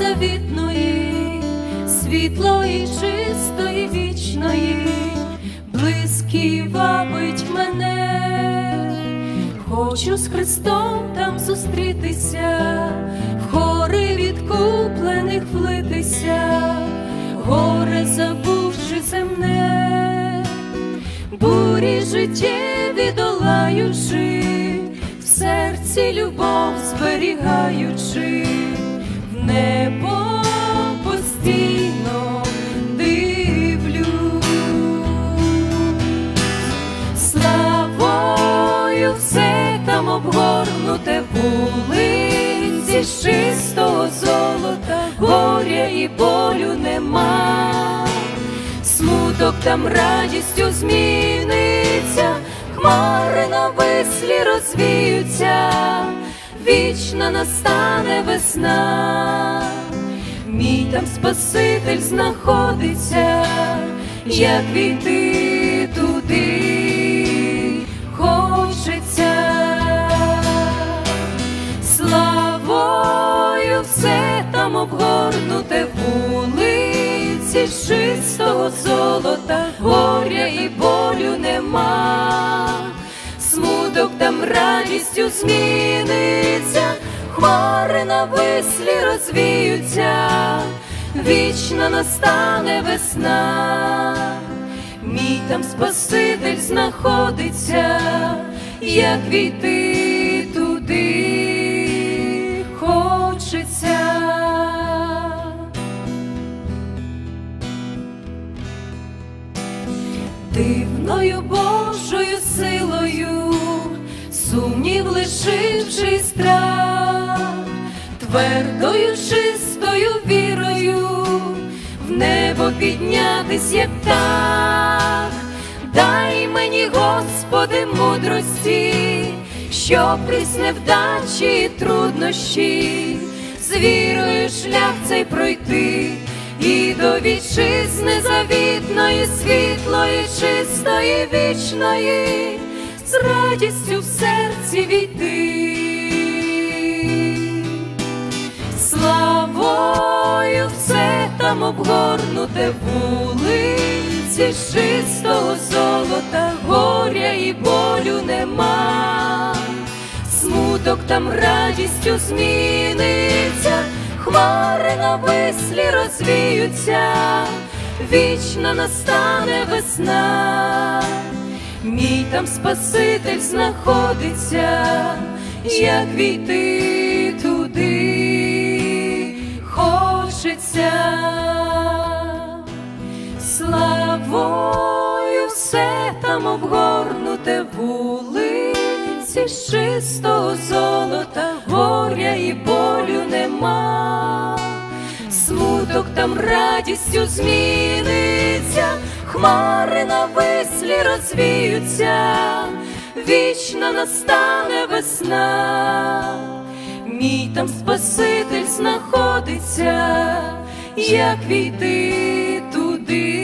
незавітної, світлої, чистої, вічної, близький вабить мене, хочу з Христом там зустрітися, в хори відкуплених влитися, горе забувши земне, бурі життєві долаючи, в серці любов зберігаючи, обгорнуте вулиці з чистого золота, горя і болю нема, смуток там радістю зміниться, хмари на вислі розвіються, вічна настане весна, мій там Спаситель знаходиться, як війти з чистого золота, горя і болю нема, смуток там радістю зміниться, хмари на вислі розвіються, вічна настане весна. Мій там Спаситель знаходиться, як війти Дивною Божою силою, сумнів лишивши страх, твердою чистою вірою, в небо піднятись, як так, дай мені, Господи, мудрості, що крізь невдачі і труднощі, з вірою шлях цей пройти, і до вітчизни завітної, світлої, чистої, вічної, з радістю в серці війти. Славою все там обгорнуте вулиці чистого золота, горя і болю нема, смуток там радістю зміниться, розвіються, вічна настане весна, мій там Спаситель знаходиться, як війти туди хочеться. Славою все там обгорнуте вулиці чистого золота, горя і болю смуток там радістю зміниться, хмари на вислі розвіються, вічна настане весна. Мій там Спаситель знаходиться, як війти туди